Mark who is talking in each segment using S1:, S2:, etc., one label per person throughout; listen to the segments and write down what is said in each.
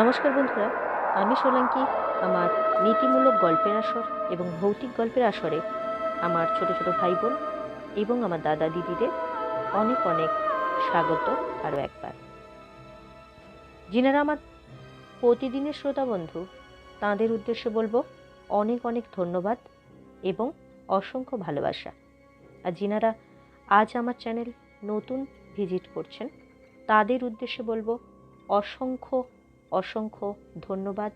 S1: নমস্কার বন্ধুরা, আমি সোলাঙ্কি, আমার নীতিমূলক গল্পের আসর এবং ভৌতিক গল্পের আসরে আমার ছোট ছোট ভাই বোন এবং আমার দাদা দিদিদের অনেক অনেক স্বাগত আরও একবার। যিনারা আমার প্রতিদিনের শ্রোতা বন্ধু, তাঁদের উদ্দেশ্যে বলব অনেক অনেক ধন্যবাদ এবং অসংখ্য ভালোবাসা। আর যিনারা আজ আমার চ্যানেল নতুন ভিজিট করছেন, তাদের উদ্দেশ্যে বলব অসংখ্য অসংখ্য ধন্যবাদ,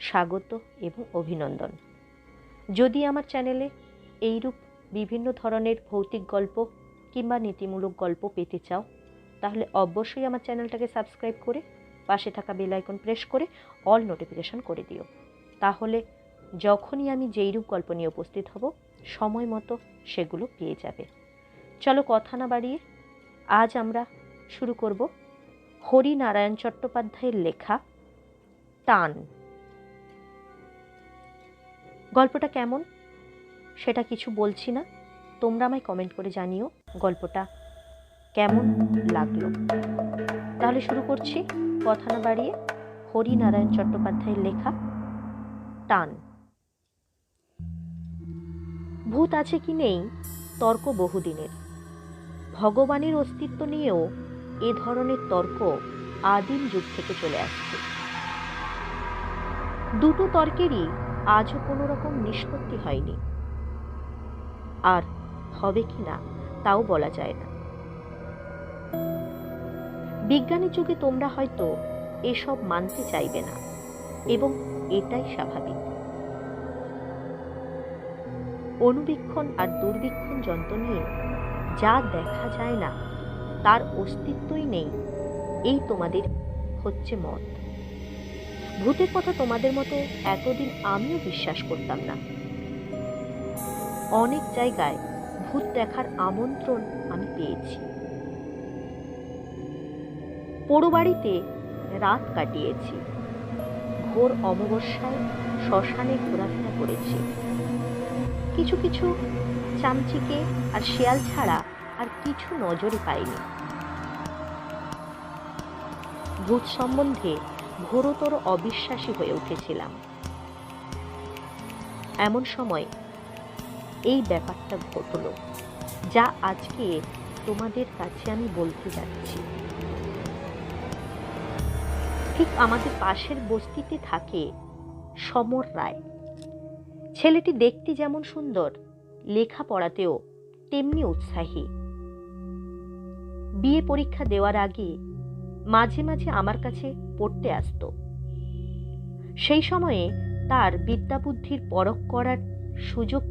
S1: স্বাগত এবং অভিনন্দন। যদি আমার চ্যানেলে এইরূপ বিভিন্ন ধরনের ভৌতিক গল্প কিংবা নীতিমূলক গল্প পেতে চাও, তাহলে অবশ্যই আমার চ্যানেলটাকে সাবস্ক্রাইব করে পাশে থাকা বেল আইকন প্রেস করে অল নোটিফিকেশন করে দিও। তাহলে যখনই আমি যেইরূপ গল্প নিয়ে উপস্থিত হব, সময় মতো সেগুলো পেয়ে যাবে। চলো কথা না বাড়িয়ে আজ আমরা শুরু করব হরিনারায়ণ চট্টোপাধ্যায়ের লেখা টান। গল্পটা কেমন? সেটা কিছু বলছি না। তোমরা আমায় কমেন্ট করে জানিও গল্পটা কেমন লাগল। তাহলে শুরু করছি কথা না বাড়িয়ে হরিনারায়ণ চট্টোপাধ্যায়ের লেখা টান। ভূত আছে কি নেই? তর্ক বহুদিনের। ভগবানের অস্তিত্ব নিয়েও এ ধরনের তর্ক আদিম যুগ থেকে চলে আসছে। দুটো তর্কেরই আজও কোনো রকম নিষ্পত্তি হয়নি। আর হবে কি না, তাও বলা যায় না। বিজ্ঞানের যুগে তোমরা হয়তো এসব মানতে চাইবে না, এবং এটাই স্বাভাবিক। অনুবীক্ষণ আর দুর্বীক্ষণ যন্ত্র নিয়ে যা দেখা যায় না তার অস্তিত্বই নেই। এই তোমাদের হচ্ছে মত। ভূতের কথা তোমাদের মতো এতদিন আমিও বিশ্বাস করতাম না। অনেক জায়গায় ভূত দেখার আমন্ত্রণ আমি পেয়েছি। পোড়ো বাড়িতে রাত কাটিয়েছি। ঘোর অমাবস্যায় শ্মশানে ঘোরাফেরা করেছি। কিছু কিছু চামচিকে আর শেয়াল ছাড়া আর কিছু নজরে পাইনি। ভূত সম্বন্ধে ঘোরতর অবিশ্বাসী হয়ে উঠেছিলাম। এমন সময় এই ব্যাপারটা ঘটল, যা আজকে তোমাদের কাছে আমি বলতে যাচ্ছি। ঠিক আমাদের পাশের বস্তিতে থাকে সমর রায়। ছেলেটি দেখতে যেমন সুন্দর লেখা পড়াতেও তেমনি উৎসাহী। বিয়ে পরীক্ষা দেওয়ার আগে মাঝে মাঝে আমার কাছে পড়তে আসতো। সেই সময়ে তার বিদ্যাবুদ্ধির পরখ করার সুযোগ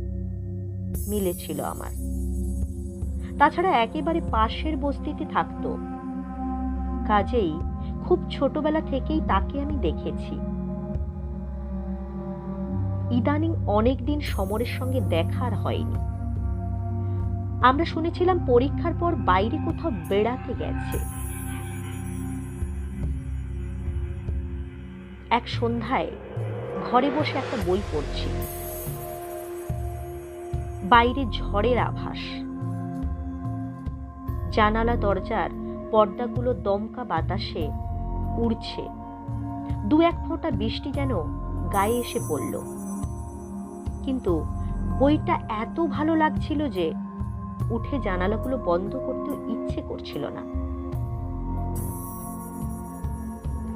S1: মিলেছিল আমার। তাছাড়া একেবারে পাশের বস্তিতে থাকতো। কাজেই খুব ছোটবেলা থেকেই তাকে আমি দেখেছি। ইদানিং অনেকদিন সমরের সঙ্গে দেখার হয়নি। আমরা শুনেছিলাম পরীক্ষার পর বাইরে কোথাও বেড়াতে গেছে। এক সন্ধ্যায় ঘরে বসে একটা বই পড়ছি। বাইরে ঝড়ের আভাস। জানালা দরজার পর্দাগুলো দমকা বাতাসে উড়ছে। দু এক ফোঁটা বৃষ্টি যেন গায়ে এসে পড়ল। কিন্তু বইটা এত ভালো লাগছিল যে উঠে জানালাগুলো বন্ধ করতেও ইচ্ছে করছিল না।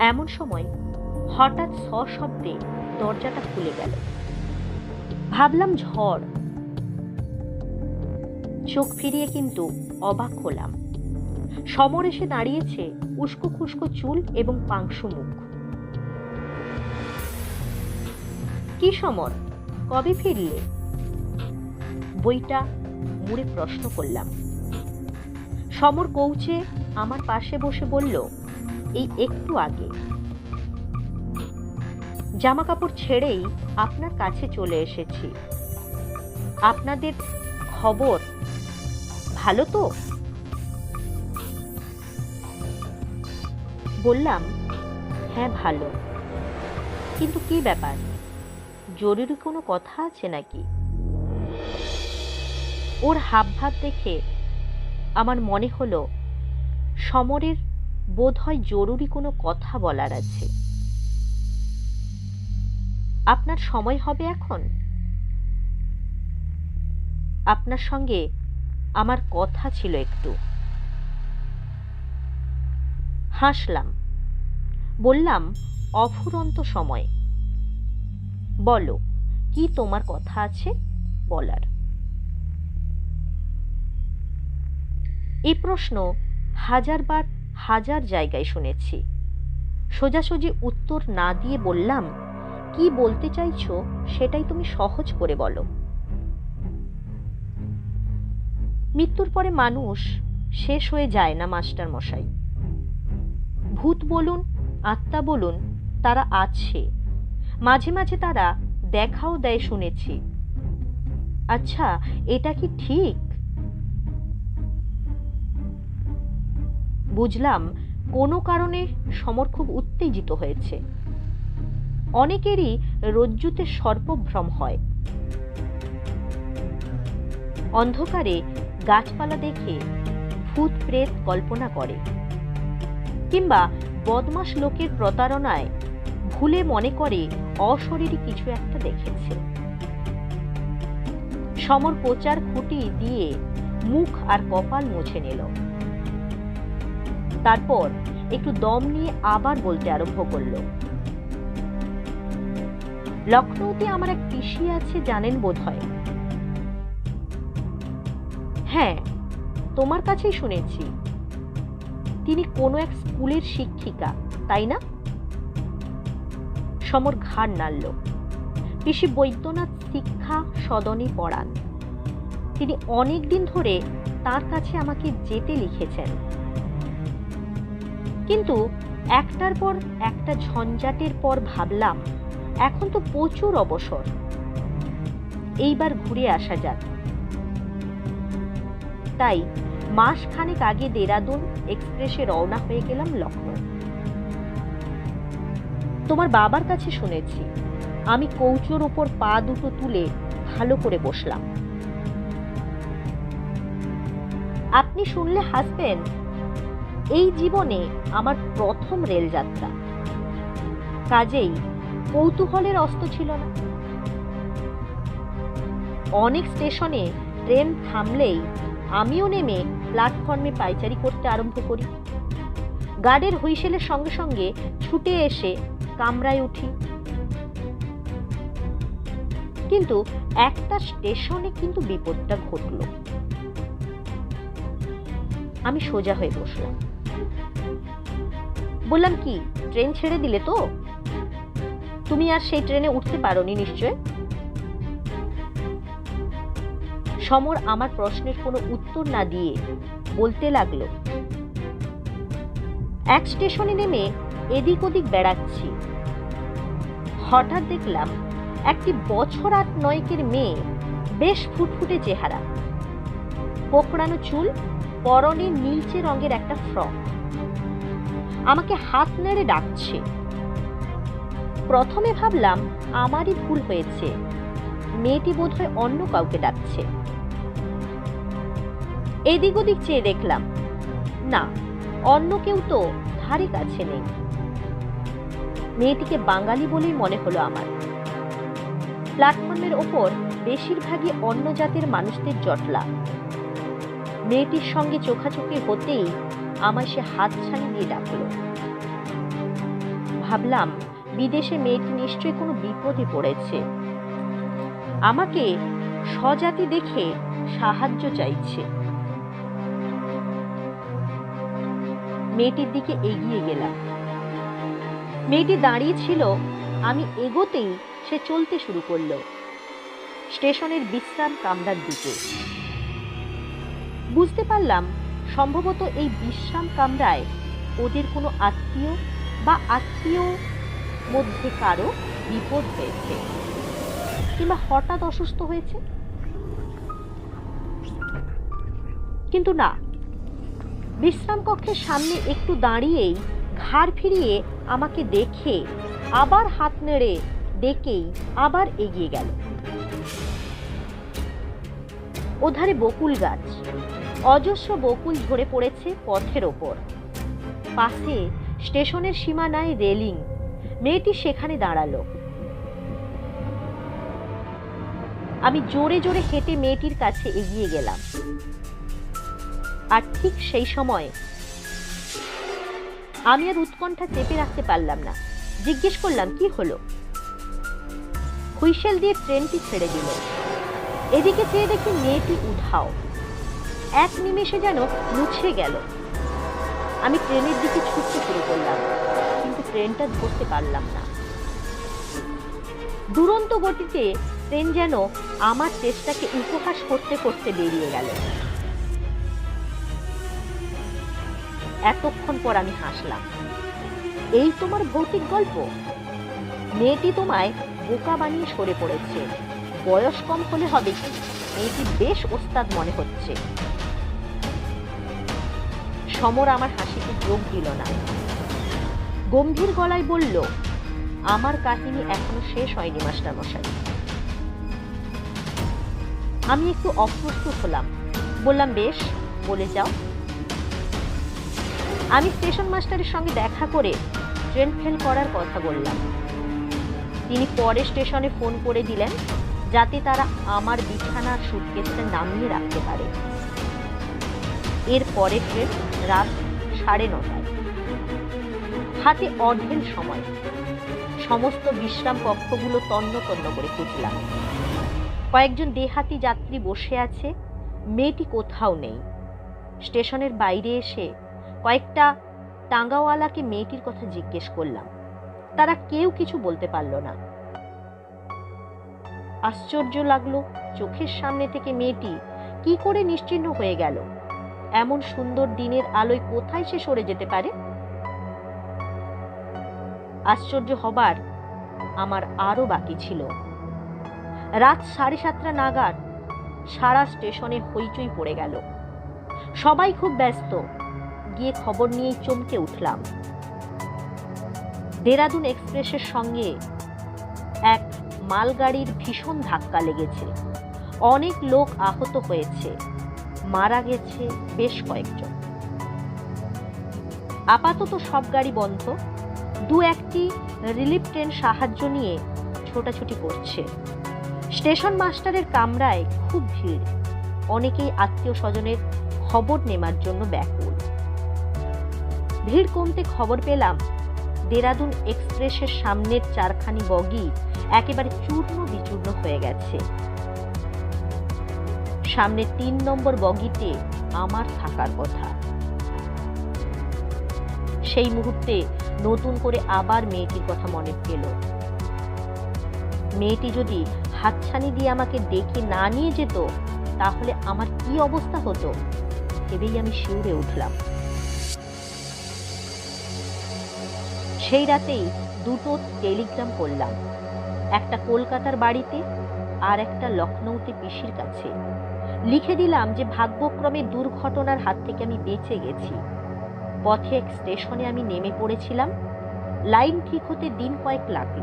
S1: এমন সময় হঠাৎ সশব্দে দরজাটা খুলে গেল। ভাবলাম ঝড়। চোখ ফিরিয়ে কিন্তু অবাক হলাম। সমর এসে দাঁড়িয়েছে উস্কো খুস্কো চুল এবং পাংশু মুখ। কি সমর, কবে ফিরলে? বইটা মুড়ে প্রশ্ন করলাম। সমর কৌচে আমার পাশে বসে বলল, এই একটু আগে। জামা কাপড় ছেড়েই আপনার কাছে চলে এসেছি। আপনাদের খবর ভালো তো? বললাম হ্যাঁ ভালো। কিন্তু কি ব্যাপার? জরুরি কোনো কথা আছে নাকি? ওর হাবভাব দেখে আমার মনে হলো, সমরের বোধ হয় জরুরি কোনো কথা বলার আছে। আপনার সময় হবে এখন। আপনার সঙ্গে আমার কথা ছিল একটু। হাসলাম। বললাম, অফুরন্ত সময়। বলো, কি তোমার কথা আছে? বলার। এই প্রশ্ন হাজারবার হাজার জায়গায় শুনেছি। সোজাসুজি উত্তর না দিয়ে বললাম কি বলতে চাইছো সেটাই তুমি সহজ করে বলো। মৃত্যুর পরে মানুষ শেষ হয়ে যায় না, মাস্টার মশাই। ভূত বলুন, আত্মা বলুন, তারা আছে। মাঝে মাঝে তারা দেখাও দেয় শুনেছি। আচ্ছা এটা কি ঠিক? বুঝলাম, কোনো কারণে সমর খুব উত্তেজিত হয়েছে। অনেকেরই রজ্জুতে সর্পভ্রম হয়। অন্ধকারে গাছপালা দেখে ভূত প্রেত কল্পনা করে। কিংবা বদমাস লোকের প্রতারণায় ভুলে মনে করে অশরীরী কিছু একটা দেখেছে। সমর প্রচার খুঁটি দিয়ে মুখ আর কপাল মুছে নিল। তারপর একটু দম নিয়ে আবার বলতে আরম্ভ করল। লখনৌতে আমার এক পিসি আছে, জানেন বোধ হয় হ্যাঁ তোমার কাছেই শুনেছি। তিনি কোনো এক স্কুলের শিক্ষিকা, তাই না? সমর ঘাড় নাড়ল। পিসি বৈদ্যনাথ শিক্ষা সদনে পড়ান। তিনি অনেক দিন ধরে তার কাছে আমাকে যেতে লিখেছেন। কিন্তু একটার পর একটা ঝঞ্ঝাটের পর ভাবলাম এখন তো প্রচুর অবসর। এইবার ঘুরে আসা যাক। তাই মাস খানেক আগে দেরাদুন এক্সপ্রেসে রওনা হয়ে গেলাম লখনৌ তোমার বাবার কাছে শুনেছি, আমি কৌচোর ওপর পা দুটো তুলে ভালো করে বসলাম। আপনি শুনলে হাসবেন, এই জীবনে আমার প্রথম রেলযাত্রা। কাজেই কৌতূহলের অস্ত ছিল না। অনেক স্টেশনে ট্রেন থামলেই আমিও নেমে প্ল্যাটফর্মে পাইচারি করতে আরম্ভ করি। গার্ডের হুইসেলের সঙ্গে সঙ্গে ছুটে এসে কামরায় উঠি। কিন্তু একটা স্টেশনে কিন্তু বিপদটা ঘটল। আমি সোজা হয়ে বসলাম। বললাম, কি, ট্রেন ছেড়ে দিলে তো? তুমি আর সেই ট্রেনে উঠতে পারোনি নিশ্চয়? সমর আমার প্রশ্নের কোনো উত্তর না দিয়ে বলতে লাগল। এক স্টেশনে নেমে এদিক ওদিক বেড়াচ্ছি। হঠাৎ দেখলাম একটি বছর আট নয়কের মেয়ে বেশ ফুটফুটে চেহারা। কোকড়ানো চুল, পরনে নীলচে রঙের একটা ফ্রক। আমাকে হাত নেড়ে ডাকছে। প্রথমে ভাবলাম আমারই ভুল হয়েছে। মেয়েটি বোধহয় অন্য কাউকে ডাকছে। এদিক ওদিক চেয়ে দেখলাম, না, অন্য কেউ তো ধারে কাছে নেই। মেয়েটিকে বাঙালি বলেই মনে হলো আমার। প্ল্যাটফর্মের ওপর বেশিরভাগই অন্য জাতের মানুষদের জটলা। মেয়েটির সঙ্গে চোখাচোখি হতেই আমায় সে হাত ছানি দিয়ে ডাকলো। ভাবলাম বিদেশে মেয়েটি নিশ্চয়ই কোনো বিপদে পড়েছে। আমাকে স্বজাতি দেখে সাহায্য চাইছে। মেয়েটির দিকে এগিয়ে গেলাম। মেয়েটি দাঁড়িয়ে ছিল, আমি এগোতেই সে চলতে শুরু করল। স্টেশনের বিশ্রাম কামরার দিকে। বুঝতে পারলাম, সম্ভবত এই বিশ্রাম কামরায় ওদের কোনো আত্মীয় বা আত্মীয় মধ্যে কারও বিপদ হয়েছে। কিংবা হঠাৎ অসুস্থ হয়েছে? কিন্তু না, বিশ্রাম কক্ষের সামনে একটু দাঁড়িয়েই ঘাড় ফিরিয়ে আমাকে দেখে আবার হাত নেড়ে ডেকেই আবার এগিয়ে গেল। ওধারে বকুল গাছ, অজস্র বকুল ঝরে পড়েছে পথের ওপর। পাশে স্টেশনের সীমানায় রেলিং মেয়েটি সেখানে দাঁড়াল। আমি জোরে জোরে হেঁটে মেয়েটির কাছে এগিয়ে গেলাম। আর ঠিক সেই সময় আমি আর উৎকণ্ঠা চেপে রাখতে পারলাম না। জিজ্ঞেস করলাম, কি হলো? হুইসেল দিয়ে ট্রেনটি ছেড়ে দিল। এদিকে চেয়ে দেখি মেয়েটি উধাও। এক নিমেষে যেন মুছে গেল। আমি ট্রেনের দিকে ছুটতে শুরু করলাম। ট্রেনটা ধরতে পারলাম না। দুরন্ত গতিতে ট্রেন যেন আমার চেষ্টাকে উপহাস করতে করতে বেরিয়ে গেল। এতক্ষণ পর আমি হাসলাম। এই তোমার ভৌতিক গল্প? মেয়েটি তোমায় বোকা বানিয়ে সরে পড়েছে। বয়স কম হলে হবে কি? মেয়েটি বেশ ওস্তাদ মনে হচ্ছে। সমর আমার হাসিতে যোগ দিল না। গম্ভীর গলায় বলল, আমার কাহিনী এখনও শেষ হয়নি, মাস্টার মশাই। আমি একটু অপ্রস্তুত হলাম। বললাম, বেশ, বলে যাও। আমি স্টেশন মাস্টারের সঙ্গে দেখা করে ট্রেন ফেল করার কথা বললাম। তিনি পরে স্টেশনে ফোন করে দিলেন, যাতে তারা আমার বিছানার সুটকেসটা নামিয়ে রাখতে পারে। এর পরে ট্রেন রাত সাড়ে নটায় হাতে অঢেল সময়। সমস্ত বিশ্রাম কক্ষগুলো তন্ন তন্ন করে খুঁজলাম কয়েকজন দেহাতি যাত্রী বসে আছে, মেয়েটি কোথাও নেই। স্টেশনের বাইরে এসে কয়েকটা টাঙ্গাওয়ালাকে মেয়েটির কথা জিজ্ঞেস করলাম। তারা কেউ কিছু বলতে পারল না। আশ্চর্য লাগল চোখের সামনে থেকে মেয়েটি কি করে নিশ্চিহ্ন হয়ে গেল। এমন সুন্দর দিনের আলোয় কোথায় সে সরে যেতে পারে? আশ্চর্য হবার আমার আরও বাকি ছিল। রাত সাড়ে সাতটা নাগাদ সারা স্টেশনে হইচই পড়ে গেল। সবাই খুব ব্যস্ত। গিয়ে খবর নিয়ে চমকে উঠলাম। দেরাদুন এক্সপ্রেসের সঙ্গে এক মালগাড়ির ভীষণ ধাক্কা লেগেছে। অনেক লোক আহত হয়েছে। মারা গেছে বেশ কয়েকজন। আপাতত সব গাড়ি বন্ধ। দু একটি রিলিফ ট্রেন সাহায্য নিয়ে ছোটাছুটি করছে। স্টেশন মাস্টারের কামরায় খুব ভিড়। অনেকেই আত্মীয় স্বজনের খবর নেবার জন্য ব্যাকুল। ভিড় কমতে খবর পেলাম, দেরাদুন এক্সপ্রেসের সামনের চারখানি বগি একেবারে চূর্ণ বিচূর্ণ হয়ে গেছে। সামনে তিন নম্বর বগিতে আমার থাকার কথা। সেই মুহূর্তে নতুন করে আবার মেয়েটির কথা মনে পেল। মেয়েটি যদি হাতছানি দিয়ে আমাকে ডেকে না নিয়ে যেত, তাহলে আমার কি অবস্থা হতো? ভেবেই আমি শিউরে উঠলাম। সেই রাতেই দুটো টেলিগ্রাম করলাম। একটা কলকাতার বাড়িতে আর একটা লখনৌতে পিসির কাছে। লিখে দিলাম যে, ভাগ্যক্রমে দুর্ঘটনার হাত থেকে আমি বেঁচে গেছি। পথে এক স্টেশনে আমি নেমে পড়েছিলাম। লাইন ঠিক হতে দিন কয়েক লাগল।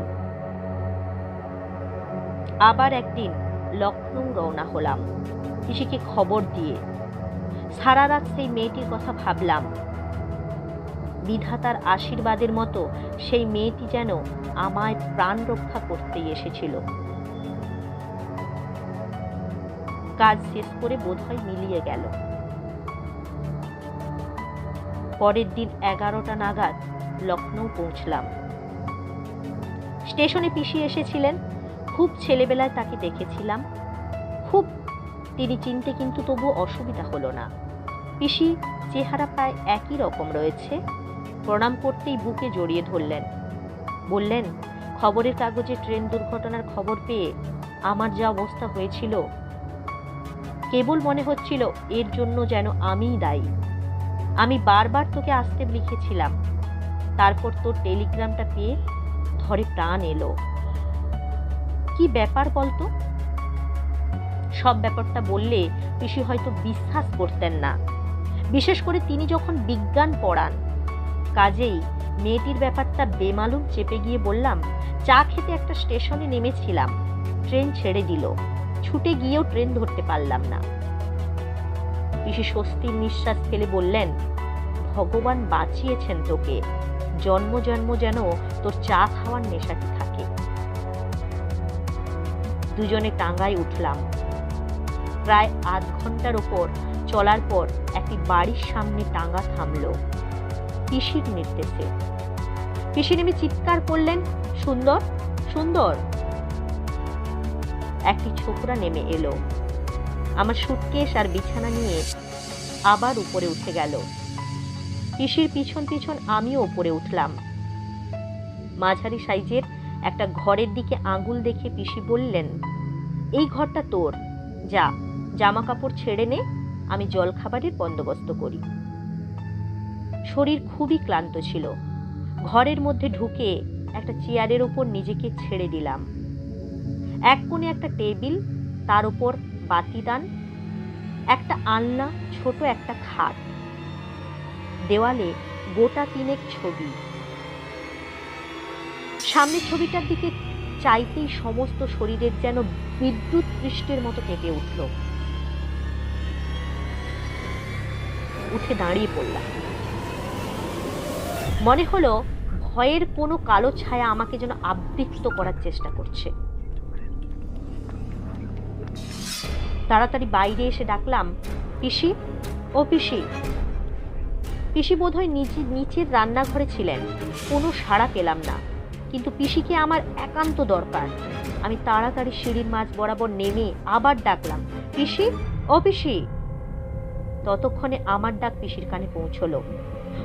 S1: আবার একদিন লখনৌ রওনা হলাম। পিসিকে খবর দিয়ে সারা রাত সেই মেয়েটির কথা ভাবলাম। বিধাতার আশীর্বাদের মতো সেই মেয়েটি যেন আমায় প্রাণ রক্ষা করতেই এসেছিল। কাজ শেষ করে বোধহয় মিলিয়ে গেল। পরের দিন এগারোটা নাগাদ লখনৌ পৌঁছলাম। স্টেশনে পিসি এসেছিলেন। খুব ছেলেবেলায় তাকে দেখেছিলাম। খুব, তিনি চিনতে কিন্তু তবু অসুবিধা হলো না। পিসি চেহারা প্রায় একই রকম রয়েছে। প্রণাম করতেই বুকে জড়িয়ে ধরলেন। বললেন, খবরের কাগজে ট্রেন দুর্ঘটনার খবর পেয়ে আমার যা অবস্থা হয়েছিল, কেবল মনে হচ্ছিল এর জন্য যেন আমিই দায়ী। আমি বারবার তোকে আসতে লিখেছিলাম। তারপর তোর টেলিগ্রামটা পেয়ে ধরে প্রাণ এলো। কি ব্যাপার বলতো? সব ব্যাপারটা বললে পিসি হয়তো বিশ্বাস করতেন না। বিশেষ করে তিনি যখন বিজ্ঞান পড়ান, কাজেই মেয়েটির ব্যাপারটা বেমালুম চেপে গিয়ে বললাম, চা খেতে একটা স্টেশনে নেমেছিলাম। ট্রেন ছেড়ে দিল। ছুটে গিয়েও ট্রেন ধরতে পারলাম না। পিসি স্বস্তির নিঃশ্বাস ফেলে বললেন, ভগবান বাঁচিয়েছেন তোকে। জন্ম জন্ম যেন তোর চা খাওয়ার নেশাটি থাকে। দুজনে টাঙ্গায় উঠলাম। প্রায় আধ ঘণ্টার ওপর চলার পর একটি বাড়ির সামনে টাঙ্গা থামলো। পিসির নির্দেশে। পিসি নেমে চিৎকার করলেন, সুন্দর সুন্দর। একটি ছোকরা নেমে এলো। আমার আর বিছানা নিয়ে আবার উপরে উঠে গেল। পিসির পিছন পিছন আমিও উপরে উঠলাম। মাঝারি সাইজের একটা ঘরের দিকে আঙুল দেখে পিসি বললেন, এই ঘরটা তোর। যা জামা কাপড় ছেড়ে নে, আমি জলখাবারের বন্দোবস্ত করি। শরীর খুবই ক্লান্ত ছিল। ঘরের মধ্যে ঢুকে একটা চেয়ারের ওপর নিজেকে ছেড়ে দিলাম। এক কোণে একটা টেবিল, তার উপর বাতিদান, একটা আলনা, ছোট একটা খাট। দেওয়ালে গোটা তিনেক ছবি। সামনের ছবিটার দিকে চাইতেই সমস্ত শরীরের যেন বিদ্যুৎ পৃষ্ঠের মতো কেঁপে উঠল। উঠে দাঁড়িয়ে পড়লাম। মনে হলো ভয়ের কোনো কালো ছায়া আমাকে যেন আবৃত্ত করার চেষ্টা করছে। তাড়াতাড়ি বাইরে এসে ডাকলাম, পিসি? ও পিসি। পিসি বোধহয় নিচে, নিচের রান্নাঘরে ছিলেন, কোনো সাড়া পেলাম না। কিন্তু পিসিকে আমার একান্ত দরকার। আমি তাড়াতাড়ি সিঁড়ির মাছ বরাবর নেমে আবার ডাকলাম, পিসি? ও পিসি। ততক্ষণে আমার ডাক পিসির কানে পৌঁছলো।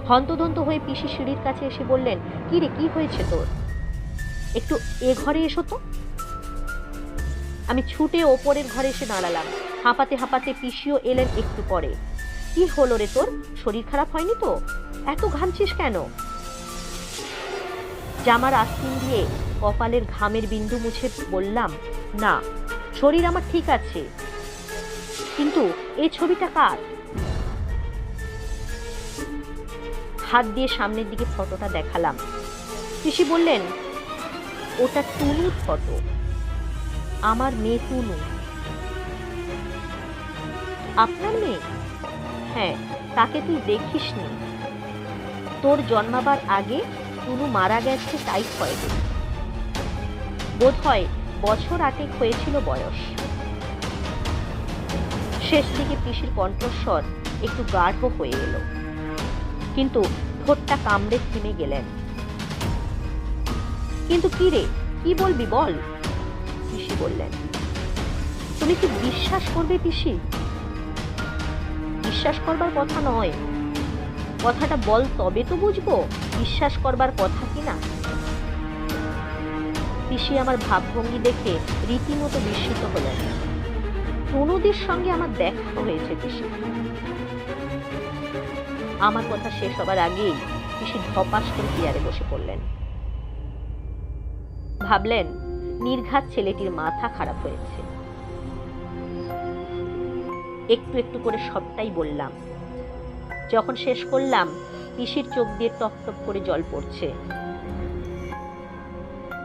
S1: হন্তদন্ত হয়ে পিসি সিঁড়ির কাছে এসে বললেন, কি রে, কি হয়েছে তোর? একটু এ ঘরে এসো তো। আমি ছুটে ওপরের ঘরে এসে দাঁড়ালাম। হাঁপাতে হাঁপাতে পিসিও এলেন একটু পরে। কি হলো রে তোর? শরীর খারাপ হয়নি তো? এত ঘামছিস কেন? জামার আস্তিন দিয়ে কপালের ঘামের বিন্দু মুছে বললাম, না, শরীর আমার ঠিক আছে। কিন্তু এই ছবিটা কার? হাত দিয়ে সামনের দিকে ফটোটা দেখালাম। পিসি বললেন, ওটা টুনুর ফটো। আমার মেয়ে টুনু আপনার মেয়ে? হ্যাঁ তাকে তুই দেখিসনি। তোর জন্মাবার আগে টুনু মারা গেছে টাইফয়েডে বোধ হয় বছর আটেক হয়েছিল বয়স। শেষ দিকে পিসির কণ্ঠস্বর একটু গাঢ় হয়ে এলো। কিন্তু ঠোঁটটা কামড়ে থেমে গেলেন। কিন্তু কি রে কি বলবি বল? বললেন, তুমি কি বিশ্বাস করবে পিসি? বিশ্বাস করবার কথা নয়। কথাটা বল, তবে তো বুঝব বিশ্বাস করবার কথা কি না পিসি আমার ভাবভঙ্গি দেখে রীতিমতো বিস্মিত হলেন। তনুদির সঙ্গে আমার দেখা হয়েছে পিসি। আমার কথা শেষ হবার আগেই পিসি ধপাস করে চেয়ারে বসে পড়লেন। ভাবলেন নির্ঘাত ছেলেটির মাথা খারাপ হয়েছে। একটু একটু করে সবটাই বললাম। যখন শেষ করলাম, পিসির চোখ দিয়ে টপ টপ করে জল পড়ছে।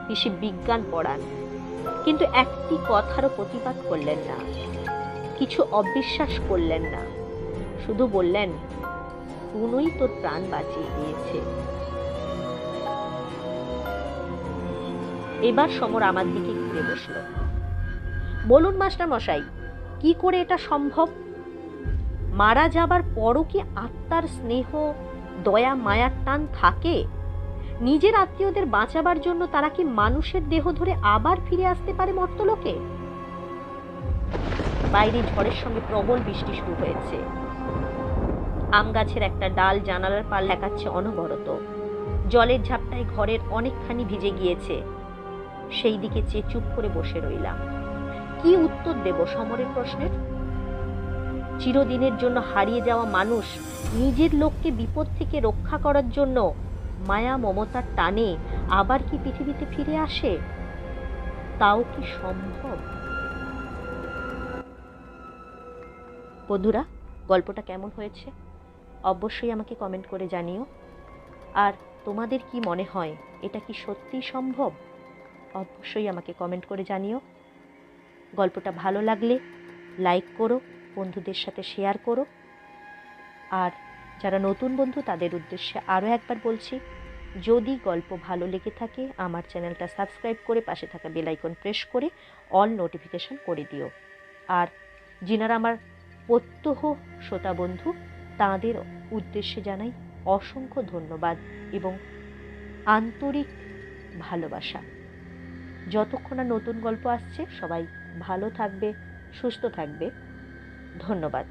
S1: পিসি বিজ্ঞান পড়ান, কিন্তু একটি কথারও প্রতিবাদ করলেন না। কিছু অবিশ্বাস করলেন না। শুধু বললেন টুনুই তোর প্রাণ বাঁচিয়ে দিয়েছে। এবার সমর আমার দিকে ঘুরে বসল। বলুন, মাস্টার মশাই, কি করে এটা সম্ভব? মারা যাবার পরও কি আত্মার স্নেহ, দয়া, মায়ার টান থাকে? নিজের আত্মীয়দের বাঁচাবার জন্য তারা কি মানুষের দেহ ধরে আবার ফিরে আসতে পারে মর্তলোকে বাইরে ঝড়ের সঙ্গে প্রবল বৃষ্টি শুরু হয়েছে। আম গাছের একটা ডাল জানালার পাল দেখাচ্ছে অনবরত। জলের ঝাপটায় ঘরের অনেকখানি ভিজে গিয়েছে। সেই দিকে চেয়ে চুপ করে বসে রইলাম। কি উত্তর দেব সমরের প্রশ্নের? চিরদিনের জন্য হারিয়ে যাওয়া মানুষ নিজের লোককে বিপদ থেকে রক্ষা করার জন্য মায়া মমতার টানে আবার কি পৃথিবীতে ফিরে আসে? তাও কি সম্ভব? বন্ধুরা, গল্পটা কেমন হয়েছে? অবশ্যই আমাকে কমেন্ট করে জানিও। আর তোমাদের কি মনে হয়, এটা কি সত্যিই সম্ভব? অবশ্যই আমাকে কমেন্ট করে জানিও। গল্পটা ভালো লাগলে লাইক করো, বন্ধুদের সাথে শেয়ার করো। আর যারা নতুন বন্ধু, তাদের উদ্দেশ্যে আরও একবার বলছি, যদি গল্প ভালো লেগে থাকে, আমার চ্যানেলটা সাবস্ক্রাইব করে পাশে থাকা বেলাইকন প্রেস করে অল নোটিফিকেশন করে দিও। আর যিনারা আমার প্রত্যহ শ্রোতা বন্ধু, তাঁদের উদ্দেশ্যে জানাই অসংখ্য ধন্যবাদ এবং আন্তরিক ভালোবাসা। যতক্ষণ না নতুন গল্প আসছে সবাই ভালো থাকবে সুস্থ থাকবে। ধন্যবাদ।